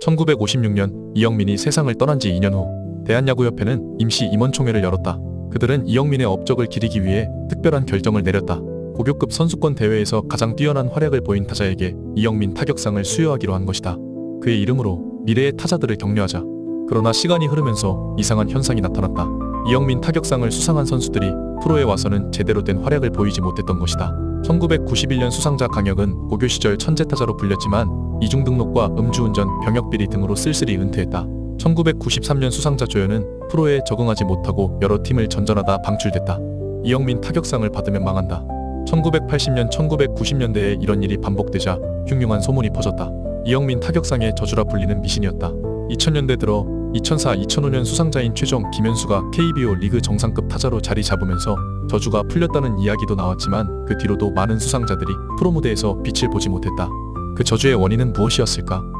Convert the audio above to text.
1956년 이영민이 세상을 떠난 지 2년 후 대한야구협회는 임시 임원총회를 열었다. 그들은 이영민의 업적을 기리기 위해 특별한 결정을 내렸다. 고교급 선수권 대회에서 가장 뛰어난 활약을 보인 타자에게 이영민 타격상을 수여하기로 한 것이다. 그의 이름으로 미래의 타자들을 격려하자. 그러나 시간이 흐르면서 이상한 현상이 나타났다. 이영민 타격상을 수상한 선수들이 프로에 와서는 제대로 된 활약을 보이지 못했던 것이다. 1991년 수상자 강혁은 고교 시절 천재 타자로 불렸지만 이중 등록과 음주운전, 병역비리 등으로 쓸쓸히 은퇴했다. 1993년 수상자 조현은 프로에 적응하지 못하고 여러 팀을 전전하다 방출됐다. 이영민 타격상을 받으면 망한다. 1980년, 1990년대에 이런 일이 반복되자 흉흉한 소문이 퍼졌다. 이영민 타격상의 저주라 불리는 미신이었다. 2000년대 들어 2004, 2005년 수상자인 최정, 김현수가 KBO 리그 정상급 타자로 자리 잡으면서 저주가 풀렸다는 이야기도 나왔지만 그 뒤로도 많은 수상자들이 프로 무대에서 빛을 보지 못했다. 그 저주의 원인은 무엇이었을까?